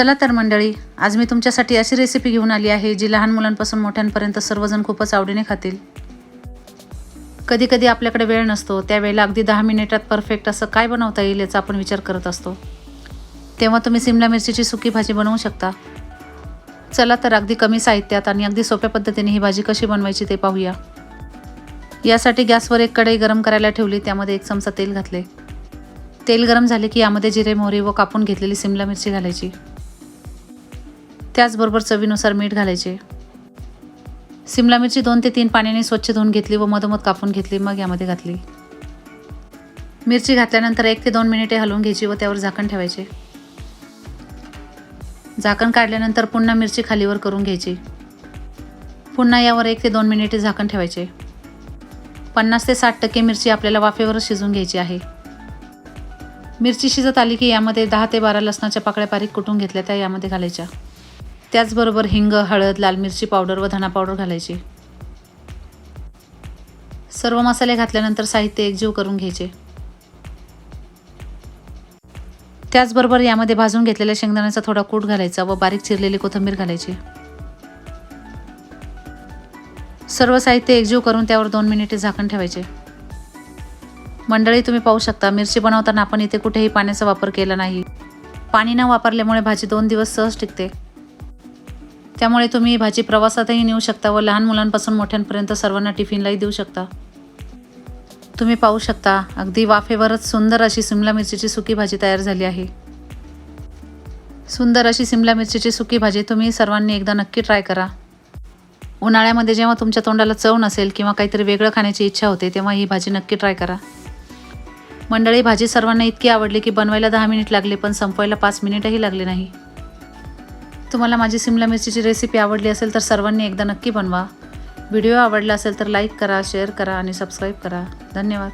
चला तर मंडळी आज मी तुमच्यासाठी अशी रेसिपी घेऊन आली आहे जी लहान मुलांपासून मोठ्यांपर्यंत सर्वजण खूपच आवडीने खातील. कधी कधी आपल्याकडे वेळ नसतो त्यावेळेला अगदी दहा मिनिटात परफेक्ट असं काय बनवता येईल याचा आपण विचार करत असतो. तेव्हा तुम्ही सिमला मिरचीची सुकी भाजी बनवू शकता. चला तर अगदी कमी साहित्यात आणि अगदी सोप्या पद्धतीने ही भाजी कशी बनवायची ते पाहूया. यासाठी गॅसवर एक कढई गरम करायला ठेवली त्यामध्ये एक चमचा तेल घातले. तेल गरम झाले की यामध्ये जिरे मोहरी व कापून घेतलेली सिमला मिरची घालायची. त्याचबरोबर चवीनुसार मीठ घालायचे. सिमला मिरची दोन ते तीन पाण्याने स्वच्छ धुवून घेतली व मधोमध कापून घेतली. मग यामध्ये घातली. मिरची घातल्यानंतर एक ते दोन मिनिटे हलवून घ्यायची व त्यावर झाकण ठेवायचे. झाकण काढल्यानंतर पुन्हा मिरची खालीवर करून घ्यायची. पुन्हा यावर एक ते दोन मिनिटे झाकण ठेवायचे. पन्नास ते साठ टक्के मिरची आपल्याला वाफेवरच शिजून घ्यायची आहे. मिरची शिजत आली की यामध्ये दहा ते बारा लसणाच्या पाकळ्या बारीक कुटून घेतल्या त्या यामध्ये घालायच्या. त्याचबरोबर हिंग हळद लाल मिरची पावडर व धना पावडर घालायची. सर्व मसाले घातल्यानंतर साहित्य एकजीव करून घ्यायचे. त्याचबरोबर यामध्ये भाजून घेतलेल्या शेंगदाण्याचा थोडा कूट घालायचा व बारीक चिरलेली कोथिंबीर घालायची. सर्व साहित्य एकजीव करून त्यावर दोन मिनिटे झाकण ठेवायचे. मंडळी तुम्ही पाहू शकता मिरची बनवताना आपण इथे कुठेही पाण्याचा वापर केला नाही. पाणी न वापरल्यामुळे भाजी दोन दिवस सहज टिकते. त्यामुळे तुम्ही भाजी प्रवासातही नेऊ शकता व लहान मुलांपासून मोठ्यांपर्यंत सर्वांना टिफिनलाही देऊ शकता. तुम्ही पाहू शकता अगदी वाफेवरच सुंदर अशी सिमला मिरचीची सुकी भाजी तयार झाली आहे. सुंदर अशी सिमला मिरचीची सुकी भाजी तुम्ही सर्वांनी एकदा नक्की ट्राय करा. उन्हाळ्यामध्ये जेव्हा तुमच्या तोंडाला चव नसेल किंवा काहीतरी वेगळं खाण्याची इच्छा होते तेव्हा ही भाजी नक्की ट्राय करा. मंडळी भाजी सर्वांना इतकी आवडली की बनवायला दहा मिनिट लागले पण संपवायला पाच मिनिटही लागले नाही. तुम्हाला माझी सिमला मिरचीची रेसिपी आवडली असेल तर सर्वांनी एकदा नक्की बनवा. व्हिडिओ आवडला असेल तर लाईक करा शेअर करा आणि सबस्क्राईब करा. धन्यवाद.